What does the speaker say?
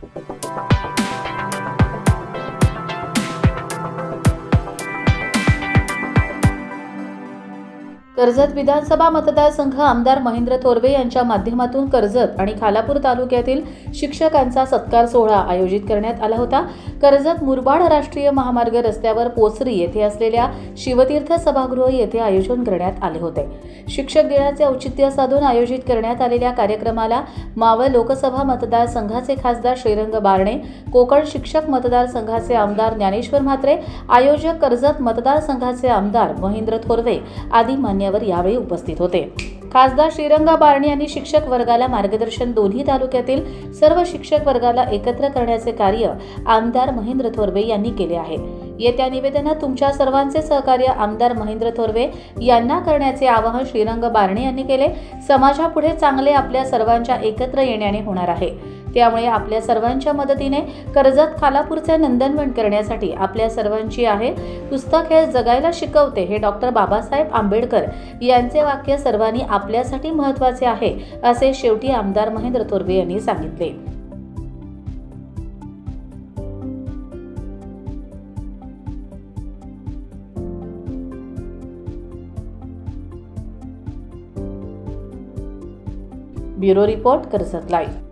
Thank you. Karjat विधानसभा मतदारसंघ आमदार महेंद्र थोरवे यांच्या माध्यमातून कर्जत आणि खालापूर तालुक्यातील शिक्षकांचा सत्कार सोहळा आयोजित करण्यात आला होता. कर्जत मुरबाड राष्ट्रीय महामार्ग रस्त्यावर पोसरी येथे असलेल्या शिवतीर्थ सभागृह येथे आयोजन करण्यात आले होते. शिक्षक दिनाचे औचित्य साधून आयोजित करण्यात आलेल्या कार्यक्रमाला मावळ लोकसभा मतदारसंघाचे खासदार श्रीरंग बारणे कोकण शिक्षक मतदारसंघाचे आमदार ज्ञानेश्वर म्हात्रे आयोजक कर्जत मतदारसंघाचे आमदार महेंद्र थोरवे आदी मान्य मान्यवर यावेळी उपस्थित होते. खासदार श्रीरंगा बारणे यांनी शिक्षक वर्गाला मार्गदर्शन दोन्ही तालुक्यातील सर्व शिक्षक वर्गाला एकत्र करण्याचे कार्य आमदार महेंद्र थोरवे यांनी केले आहे. येत्या निवेदनात तुमच्या सर्वांचे सहकार्य आमदार महेंद्र थोरवे यांना करण्याचे आवाहन श्रीरंग बारणे यांनी केले. समाजापुढे चांगले आपल्या सर्वांच्या एकत्र येण्याने होणार आहे. त्यामुळे आपल्या सर्वांच्या मदतीने कर्जत खालापूरचे नंदनवन करण्यासाठी आपल्या सर्वांची आहे. पुस्तक हे जगायला शिकवते हे डॉक्टर बाबासाहेब आंबेडकर यांचे वाक्य सर्वांनी आपल्यासाठी महत्त्वाचे आहे असे शेवटी आमदार महेंद्र थोरवे यांनी सांगितले. Bureau report Karjat live.